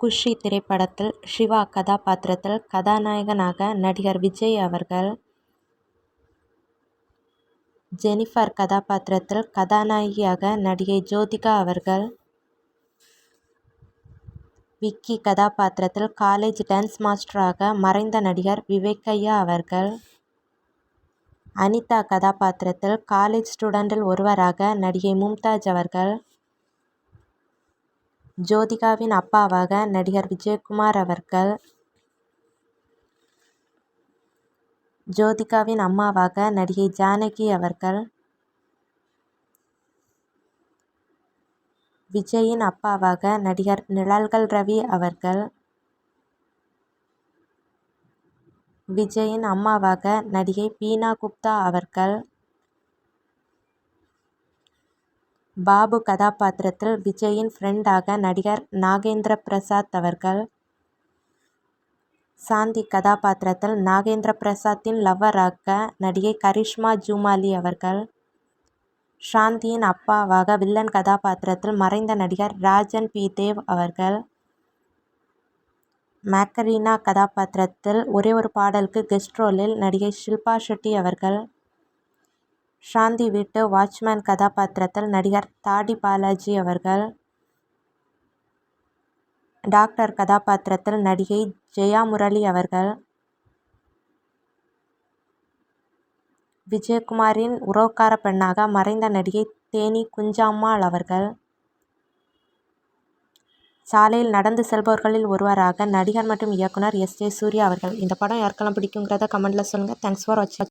குஷி திரைப்படத்தில் சிவா கதாபாத்திரத்தில் கதாநாயகனாக நடிகர் விஜய் அவர்கள். ஜெனிஃபர் கதாபாத்திரத்தில் கதாநாயகியாக நடிகை ஜோதிகா அவர்கள். விக்கி கதாபாத்திரத்தில் காலேஜ் டான்ஸ் மாஸ்டராக மறைந்த நடிகர் விவேக்கையா அவர்கள். அனிதா கதாபாத்திரத்தில் காலேஜ் ஸ்டூடெண்டில் ஒருவராக நடிகை மும்தாஜ் அவர்கள். ஜோதிகாவின் அப்பாவாக நடிகர் விஜயகுமார் அவர்கள் ஜோதிகாவின் அம்மாவாக நடிகை ஜானகி அவர்கள் விஜயின் அப்பாவாக நடிகர் நிழல்கள் ரவி அவர்கள் விஜயின் அம்மாவாக நடிகை பீனா குப்தா அவர்கள் பாபு கதாபாத்திரத்தில் விஜயின் ஃப்ரெண்டாக நடிகர் நாகேந்திர பிரசாத் அவர்கள். சாந்தி கதாபாத்திரத்தில் நாகேந்திர பிரசாத்தின் லவ்வராக நடிகை கரிஷ்மா ஜூமாலி அவர்கள். சாந்தியின் அப்பாவாக வில்லன் கதாபாத்திரத்தில் மறைந்த நடிகர் ராஜன் பி. தேவ் அவர்கள். மேக்கரீனா கதாபாத்திரத்தில் ஒரே ஒரு பாடலுக்கு கெஸ்ட் ரோலில் நடிகை ஷில்பா ஷெட்டி அவர்கள். சாந்தி வீட்டு வாட்ச்மேன் கதாபாத்திரத்தில் நடிகர் தாடி பாலாஜி அவர்கள் டாக்டர் கதாபாத்திரத்தில் நடிகை ஜெயா முரளி அவர்கள் விஜயகுமாரின் உறவுக்கார பெண்ணாக மறைந்த நடிகை தேனி குஞ்சாம்மாள் அவர்கள் சாலையில் நடந்து செல்பவர்களில் ஒருவராக நடிகர் மற்றும் இயக்குனர் எஸ் ஜே சூர்யா அவர்கள். இந்த படம் யாருக்கெல்லாம் பிடிக்குங்கிறத கமெண்ட்டில் சொல்லுங்கள் தேங்க்ஸ் ஃபார் வாட்சிங்